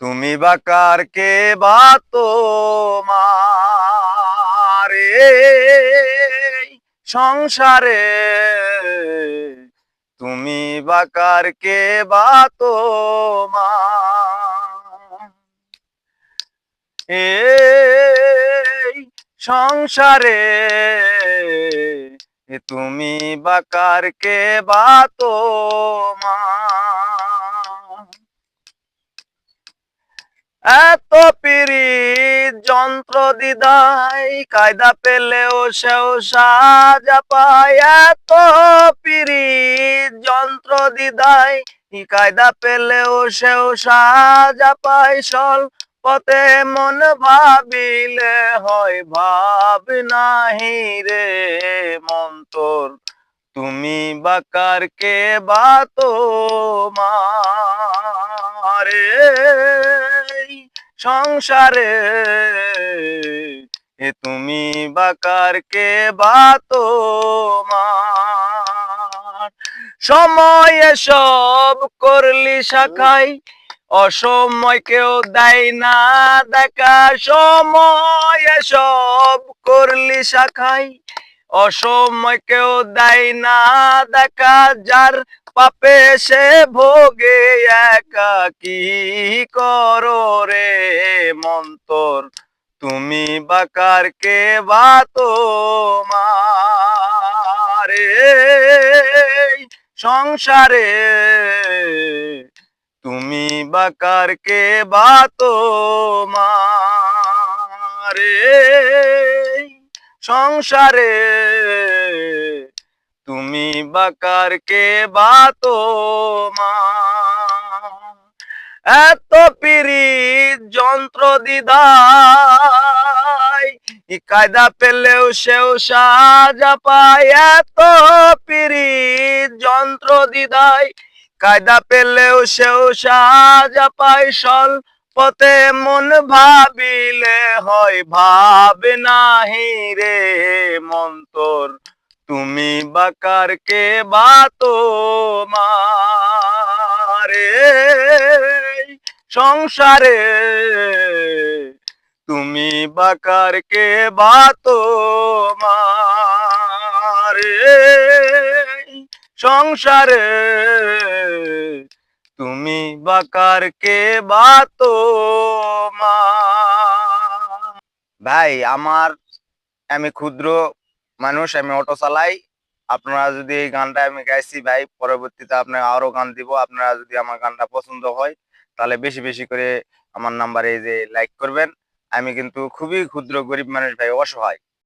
তুমি বাকার কে বা সংসারে তুমি বাকার কে বা তোমার? এই সংসারে তুমি বাকার কে বা তোমার এত পিরি যন্ত্র দিদাই, কায়দা পেলেও সেও সাজা পায়। এত পিরি যন্ত্র দিদাই কায়দা পেলেও সেও সাজা পায়। সল পথে মন ভাবিলে হয়, ভাব নাহি রে মন্তর। তুমি বাকার কে বা তোমারে সংসারে। এ তুমি বাকার কে বা তোমার? সময়ে সব করলি শাখাই অসময় কেউ দেয় না দেখা। সময়ে সব করলি শাখাই অসময় কেউ দেয় না দেখা, যার পাপে সে ভোগে একা। কি করো রে মন্তর? তুমি বাকার কে বা তোমারে? সংসারে তুমি বাকার কে বা তোমারে? সংসারে তুমি বাকার কে বা তোমার? এত পিরি যন্ত্র দিদাই কায়দা পেলেও সেও সাজা পায়। এত পিরি যন্ত্র দিদাই কায়দা পেলেও সেও সাজা পায়। সল পথে মন ভাবিলে হয়, ভাব নাহি রে মন্তর। তুমি বাকার কে বা তোমারে? সংসারে তুমি বাকার কে বা তোমারে? সংসারে তুমি বাকার কে বা তোমার ভাই, আমার আমি ক্ষুদ্র মানুষ, আমি অটো চালাই। আপনারা যদি এই গানটা আমি গাইছি ভাই, পরবর্তীতে আপনাকে আরও গান দিব। আপনারা যদি আমার গানটা পছন্দ হয়, তাহলে বেশি বেশি করে আমার নাম্বারে যে লাইক করবেন। আমি কিন্তু খুবই ক্ষুদ্র গরিব মানুষ ভাই, অসহায়।